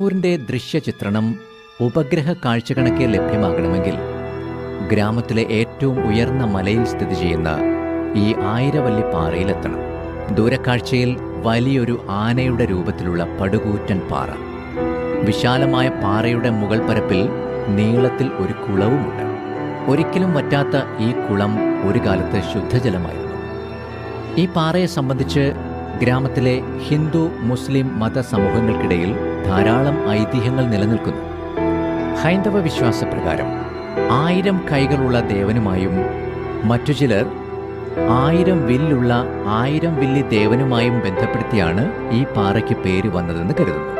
ഊരിന്റെ ദൃശ്യചിത്രണം ഉപഗ്രഹ കാഴ്ചകണക്കെ ലഭ്യമാകണമെങ്കിൽ ഗ്രാമത്തിലെ ഏറ്റവും ഉയർന്ന മലയിൽ സ്ഥിതി ചെയ്യുന്ന ഈ ആയിരവല്ലി പാറയിലെത്തണം ദൂരക്കാഴ്ചയിൽ വലിയൊരു ആനയുടെ രൂപത്തിലുള്ള പടുകൂറ്റൻ പാറ. വിശാലമായ പാറയുടെ മുകൾ പരപ്പിൽ നീളത്തിൽ ഒരു കുളവുമുണ്ട്. ഒരിക്കലും വറ്റാത്ത ഈ കുളം ഒരു കാലത്ത് ശുദ്ധജലമായിരുന്നു. ഈ പാറയെ സംബന്ധിച്ച് ഗ്രാമത്തിലെ ഹിന്ദു മുസ്ലിം മത സമൂഹങ്ങൾക്കിടയിൽ ധാരാളം ഐതിഹ്യങ്ങൾ നിലനിൽക്കുന്നു. ഹൈന്ദവ വിശ്വാസപ്രകാരം ആയിരം കൈകളുള്ള ദേവനുമായും മറ്റു ചിലർ ആയിരം വില്ലുള്ള ആയിരം വില്ലി ദേവനുമായും ബന്ധപ്പെടുത്തിയാണ് ഈ പാറയ്ക്ക് പേര് വന്നതെന്ന് കരുതുന്നു.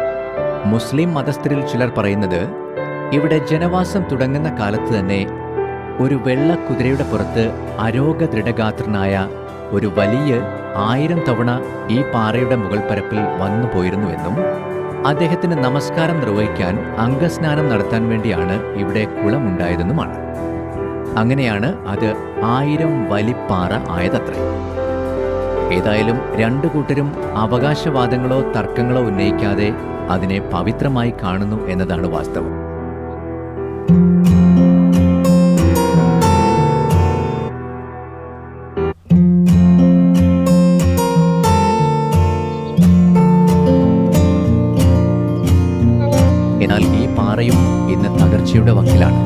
മുസ്ലിം മതസ്ഥരിൽ ചിലർ പറയുന്നത് ഇവിടെ ജനവാസം തുടങ്ങുന്ന കാലത്ത് തന്നെ ഒരു വെള്ള കുതിരയുടെ പുറത്ത് അരോഗ ദൃഢഗാത്രനായ ഒരു വലിയ ആയിരം തവണ ഈ പാറയുടെ മുകൾ പരപ്പിൽ വന്നു പോയിരുന്നുവെന്നും അദ്ദേഹത്തിന് നമസ്കാരം നിർവഹിക്കാൻ അംഗസ്നാനം നടത്താൻ വേണ്ടിയാണ് ഇവിടെ കുളമുണ്ടായതെന്നുമാണ്. അങ്ങനെയാണ് അത് ആയിരം വലിപ്പാറ ആയതത്രേ. ഏതായാലും രണ്ടു കൂട്ടരും അവകാശവാദങ്ങളോ തർക്കങ്ങളോ ഉന്നയിക്കാതെ അതിനെ പവിത്രമായി കാണുന്നു എന്നതാണ് വാസ്തവം. എന്നാൽ ഈ പാറയും ഇന്ന് തകർച്ചയുടെ വക്കിലാണ്.